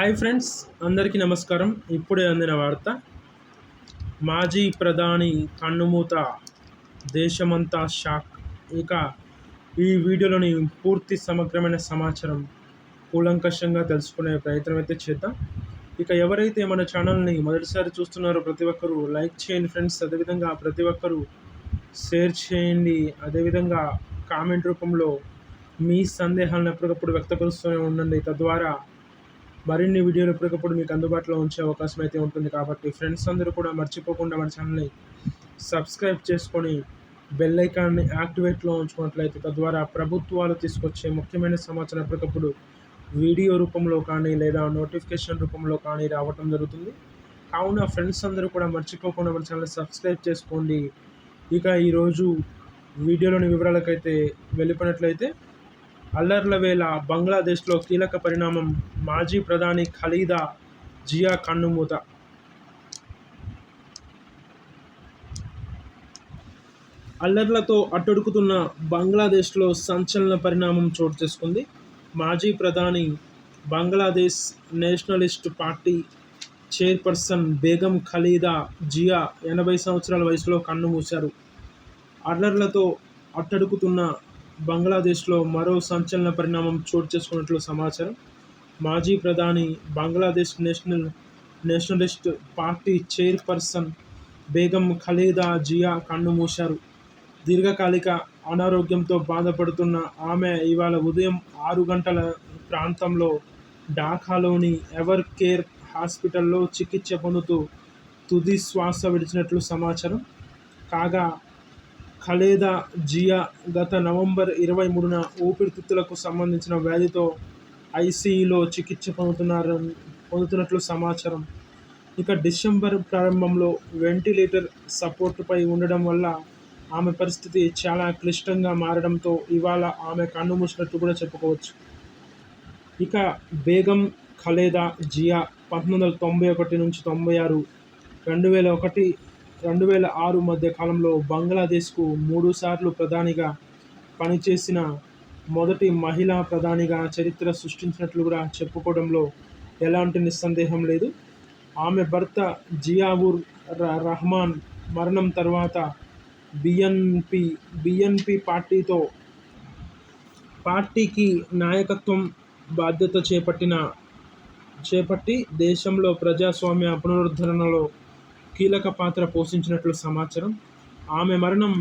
Hi friends అందరికీ నమస్కారం. ఇప్పుడే అందిన వార్త మాజీ ప్రధాని కన్నుమూత దేశమంతా షాక్. ఇక ఈ వీడియోలోని పూర్తి సమగ్రమైన సమాచారం కూలంకషంగా తెలుసుకునే ప్రయత్నం అయితే చేద్దాం. ఇక ఎవరైతే మన ఛానల్ని మొదటిసారి చూస్తున్నారో ప్రతి ఒక్కరూ లైక్ చేయండి ఫ్రెండ్స్. అదేవిధంగా ప్రతి ఒక్కరూ షేర్ చేయండి. అదేవిధంగా కామెంట్ రూపంలో మీ సందేహాలను ఎప్పటికప్పుడు వ్యక్తపరుస్తూనే ఉండండి. తద్వారా మరిన్ని వీడియోలు ఎప్పటికప్పుడు మీకు అందుబాటులో ఉంచే అవకాశం అయితే ఉంటుంది కాబట్టి ఫ్రెండ్స్ అందరూ కూడా మర్చిపోకుండా మన ఛానల్ని సబ్స్క్రైబ్ చేసుకొని బెల్ ఐకాన్ని యాక్టివేట్లో ఉంచుకున్నట్లయితే తద్వారా ప్రభుత్వాలు తీసుకొచ్చే ముఖ్యమైన సమాచారం ఎప్పటికప్పుడు వీడియో రూపంలో కానీ లేదా నోటిఫికేషన్ రూపంలో కానీ రావటం జరుగుతుంది. కావున ఫ్రెండ్స్ అందరూ కూడా మర్చిపోకుండా మన ఛానల్ సబ్స్క్రైబ్ చేసుకోండి. ఇక ఈరోజు వీడియోలోని వివరాలకైతే వెళ్ళిపోయినట్లయితే అల్లర్ల వేళ బంగ్లాదేశ్లో కీలక పరిణామం మాజీ ప్రధాని ఖలీదా జియా కన్నుమూత. అల్లర్లతో అట్టడుకుతున్న బంగ్లాదేశ్లో సంచలన పరిణామం చోటు చేసుకుంది. మాజీ ప్రధాని Bangladesh nationalist party chairperson Begum Khaleda Zia ఎనభై సంవత్సరాల వయసులో కన్నుమూశారు. అల్లర్లతో అట్టడుకుతున్న బంగ్లాదేశ్లో మరో సంచలన పరిణామం చోటు చేసుకున్నట్లు సమాచారం. మాజీ ప్రధాని Bangladesh national nationalist party chairperson Begum Khaleda Zia కన్నుమూశారు దీర్ఘకాలిక అనారోగ్యంతో బాధపడుతున్న ఆమె ఇవాళ ఉదయం ఆరు గంటల ప్రాంతంలో ఢాకాలోని ఎవర్ కేర్ హాస్పిటల్లో చికిత్స పొందుతూ తుది శ్వాస విడిచినట్లు సమాచారం. కాగా ఖలేదా జియా గత నవంబర్ ఇరవై మూడున ఊపిరితిత్తులకు సంబంధించిన వ్యాధితో ఐసీఈలో చికిత్స పొందుతున్నారు పొందుతున్నట్లు సమాచారం. ఇక డిసెంబర్ ప్రారంభంలో వెంటిలేటర్ సపోర్టుపై ఉండడం వల్ల ఆమె పరిస్థితి చాలా క్లిష్టంగా మారడంతో ఇవాళ ఆమె కన్ను మూసినట్టు కూడా చెప్పుకోవచ్చు. ఇక బేగం ఖలేదా జియా పంతొమ్మిది వందల తొంభై ఒకటి నుంచి తొంభై ఆరు రెండు వేల ఒకటి రెండు వేల ఆరు మధ్య కాలంలో బంగ్లాదేశ్కు మూడుసార్లు ప్రధానిగా పనిచేసిన మొదటి మహిళా ప్రధానిగా చరిత్ర సృష్టించినట్లు కూడా చెప్పుకోవడంలో ఎలాంటి నిస్సందేహం లేదు. ఆమె భర్త జియావుర్ రహమాన్ మరణం తర్వాత బిఎన్పి బిఎన్పి పార్టీతో పార్టీకి నాయకత్వం బాధ్యత చేపట్టిన చేపట్టి దేశంలో ప్రజాస్వామ్య పునరుద్ధరణలో కీలక పాత్ర పోషించినట్లు సమాచారం. ఆమె మరణం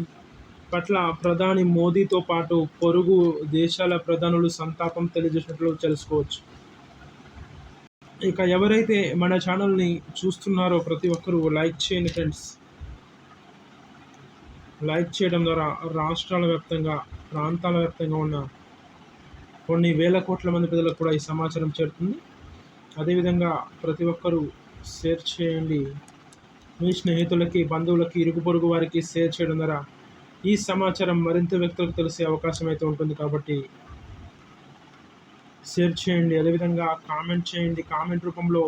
పట్ల ప్రధాని మోదీతో పాటు పొరుగు దేశాల ప్రధానులు సంతాపం తెలియజేసినట్లు తెలుసుకోవచ్చు. ఇక ఎవరైతే మన ఛానల్ని చూస్తున్నారో ప్రతి ఒక్కరూ లైక్ చేయండి ఫ్రెండ్స్. లైక్ చేయడం ద్వారా రాష్ట్రాల వ్యాప్తంగా ప్రాంతాల వ్యాప్తంగా ఉన్న కొన్ని వేల కోట్ల మంది ప్రజలకు కూడా ఈ సమాచారం చేరుతుంది. అదేవిధంగా ప్రతి ఒక్కరూ షేర్ చేయండి. మీ స్నేహితులకి బంధువులకి ఇరుగు పొరుగు వారికి షేర్ చేయడం ద్వారా ఈ సమాచారం మరింత వ్యక్తులకు తెలిసే అవకాశం అయితే ఉంటుంది కాబట్టి షేర్ చేయండి. అదేవిధంగా కామెంట్ చేయండి. కామెంట్ రూపంలో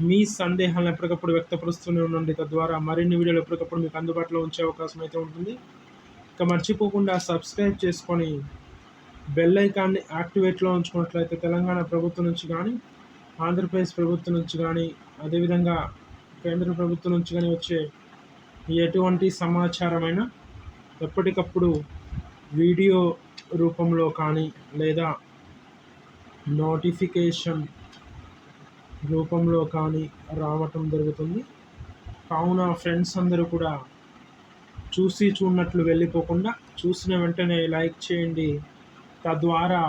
మీ సందేహాలను ఎప్పటికప్పుడు వ్యక్తపరుస్తూనే ఉండండి. తద్వారా మరిన్ని వీడియోలు ఎప్పటికప్పుడు మీకు అందుబాటులో ఉంచే అవకాశం అయితే ఉంటుంది. ఇక మర్చిపోకుండా సబ్స్క్రైబ్ చేసుకొని బెల్ ఐకాన్ని యాక్టివేట్లో ఉంచుకున్నట్లయితే తెలంగాణ ప్రభుత్వం నుంచి కానీ ఆంధ్రప్రదేశ్ ప్రభుత్వం నుంచి కానీ అదేవిధంగా కేంద్ర ప్రభుత్వం నుంచి కానీ వచ్చే ఎటువంటి సమాచారమైనా ఎప్పటికప్పుడు వీడియో రూపంలో కానీ లేదా నోటిఫికేషన్ రూపంలో కానీ రావటం జరుగుతుంది. కావున ఫ్రెండ్స్ అందరూ కూడా చూసి చూడనట్లు వెళ్ళిపోకుండా చూసిన వెంటనే లైక్ చేయండి. తద్వారా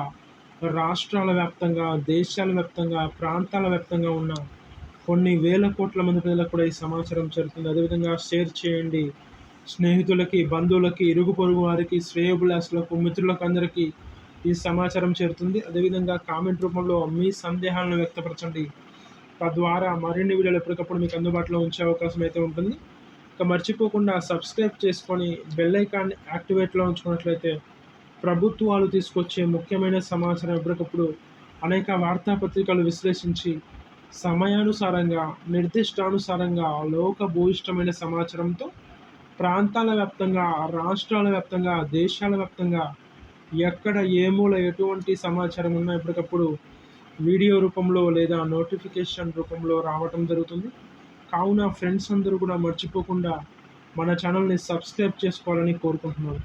రాష్ట్రాల వ్యాప్తంగా దేశాల వ్యాప్తంగా ప్రాంతాల వ్యాప్తంగా ఉన్న కొన్ని వేల కోట్ల మంది ప్రజలకు కూడా ఈ సమాచారం చేరుతుంది అదేవిధంగా షేర్ చేయండి. స్నేహితులకి బంధువులకి ఇరుగు పొరుగు వారికి శ్రేయోభిలాసులకు మిత్రులకు అందరికీ ఈ సమాచారం చేరుతుంది. అదేవిధంగా కామెంట్ రూపంలో మీ సందేహాలను వ్యక్తపరచండి. తద్వారా మరిన్ని వీడియోలు ఎప్పటికప్పుడు మీకు అందుబాటులో ఉంచే అవకాశం అయితే ఉంటుంది. ఇక మర్చిపోకుండా సబ్స్క్రైబ్ చేసుకొని బెల్ ఐకాన్ని యాక్టివేట్లో ఉంచుకున్నట్లయితే ప్రభుత్వాలు తీసుకొచ్చే ముఖ్యమైన సమాచారం ఎప్పటికప్పుడు అనేక వార్తాపత్రికలు విశ్లేషించి సమయానుసారంగా నిర్దిష్టానుసారంగా లోక భూయిష్టమైన సమాచారంతో ప్రాంతాల వ్యాప్తంగా రాష్ట్రాల వ్యాప్తంగా దేశాల వ్యాప్తంగా ఎక్కడ ఏ మూల ఎటువంటి సమాచారం ఉన్నా ఎప్పటికప్పుడు వీడియో రూపంలో లేదా నోటిఫికేషన్ రూపంలో రావటం జరుగుతుంది. కావున ఫ్రెండ్స్ అందరూ కూడా మర్చిపోకుండా మన ఛానల్ని సబ్స్క్రైబ్ చేసుకోవాలని కోరుకుంటున్నాను.